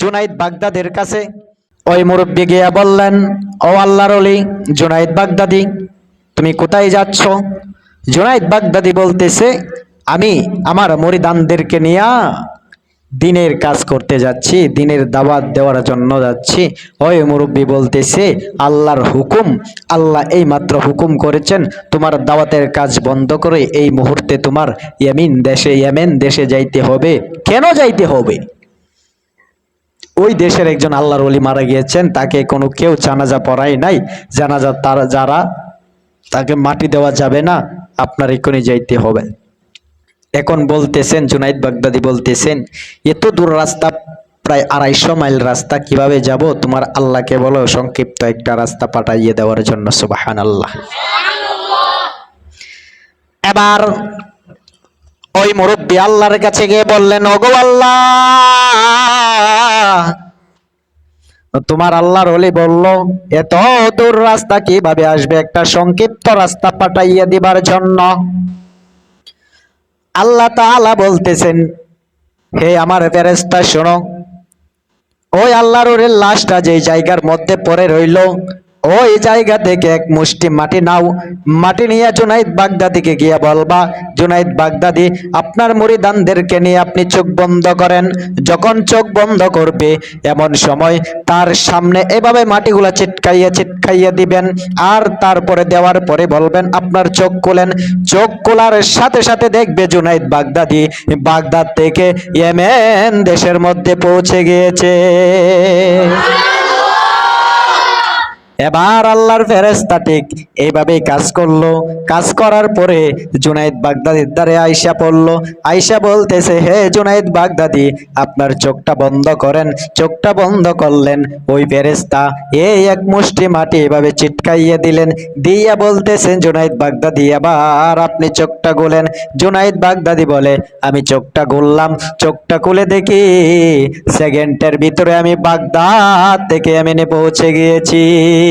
জুনাইদ বাগদাদের কাছে। ওই মুরব্বী গিয়া বললেন, ও আল্লাহর অলি জুনাইদ বাগদাদি, তুমি কোথায় যাচ্ছ? জুনাইদ বাগদাদি বলতেছে, আমি আমার মরিদানদেরকে নিয়া দিনের কাজ করতে যাচ্ছি, দিনের দাওয়াত দেওয়ার জন্য যাচ্ছি। ওই মুরব্বী বলতেছে, আল্লাহর হুকুম, আল্লাহ এই মাত্র হুকুম করেছেন, তোমার দাওয়াতের কাজ বন্ধ করে এই মুহূর্তে তোমার ইয়ামিন দেশে, ইয়ামেন দেশে যাইতে হবে। কেন যাইতে হবে? ওই দেশের একজন আল্লাহর ওলি মারা গিয়েছেন, তাকে কোনো কেউ জানাজা পড়ায় নাই। জানাজা তারা, যারা তাকে মাটি দেওয়া যাবে না, আপনার এখনই যাইতে হবে। এখন বলতেছেন, জুনাইদ বাগদাদি বলতেছেন, এত দূর রাস্তা, প্রায় আড়াইশো মাইল রাস্তা, কীভাবে যাব? তোমার আল্লাহকে বলো, সংক্ষিপ্ত একটা রাস্তা পাঠাইয়ে দেওয়ার জন্য সুবাহান আল্লাহ এবার ওই মুরব্বী আল্লাহর কাছে গিয়ে বললেন, ওগো আল্লাহ! তোমার আল্লাহর ওলি বলল, এত দূর রাস্তা কীভাবে আসবে? একটা সংক্ষিপ্ত রাস্তা পাঠাইয়া দিবার জন্য। আল্লাহ তাআলা বলতেছেন, হে আমার ফেরেস্তা শোনো। ওই আল্লাহর লাশটা যে জায়গার মধ্যে পড়ে রইল ওই জায়গা থেকে এক মুষ্টি মাটি নাও। মাটি নিয়ে জুনাইদ বাগদাদিকে গিয়ে বলবা, জুনাইদ বাগদাদি, আপনার মুরিদানদেরকে নিয়ে আপনি চোখ বন্ধ করেন। যখন চোখ বন্ধ করবে, এমন সময় তার সামনে এভাবে মাটিগুলো চিটকাইয়া চিটকাইয়া দিবেন। আর তারপরে দেওয়ার পরে বলবেন, আপনার চোখ খুলেন। চোখ খোলার সাথে সাথে দেখবে জুনাইদ বাগদাদি বাগদাদ থেকে ইয়েমেন দেশের মধ্যে পৌঁছে গিয়েছে। এবার আল্লাহর ফেরেস্তা ঠিক এইভাবেই কাজ করল। কাজ করার পরে জুনাইদ বাগদাদির দ্বারে আয়সা পড়ল আয়সা বলতেছে, হে জুনাইদ বাগদাদি, আপনার চোখটা বন্ধ করেন। চোখটা বন্ধ করলেন ওই ফেরেস্তা এই এক মুষ্টি মাটি এভাবে চিটকাইয়ে দিলেন। দিয়া বলতেছেন, জুনাইদ বাগদাদি আবার আপনি চোখটা গোলেন। জুনাইদ বাগদাদি বলে, আমি চোখটা গুললাম। চোখটা খুলে দেখি, সেকেন্ডের ভিতরে আমি বাগদাদ থেকে আমি পৌঁছে গিয়েছি।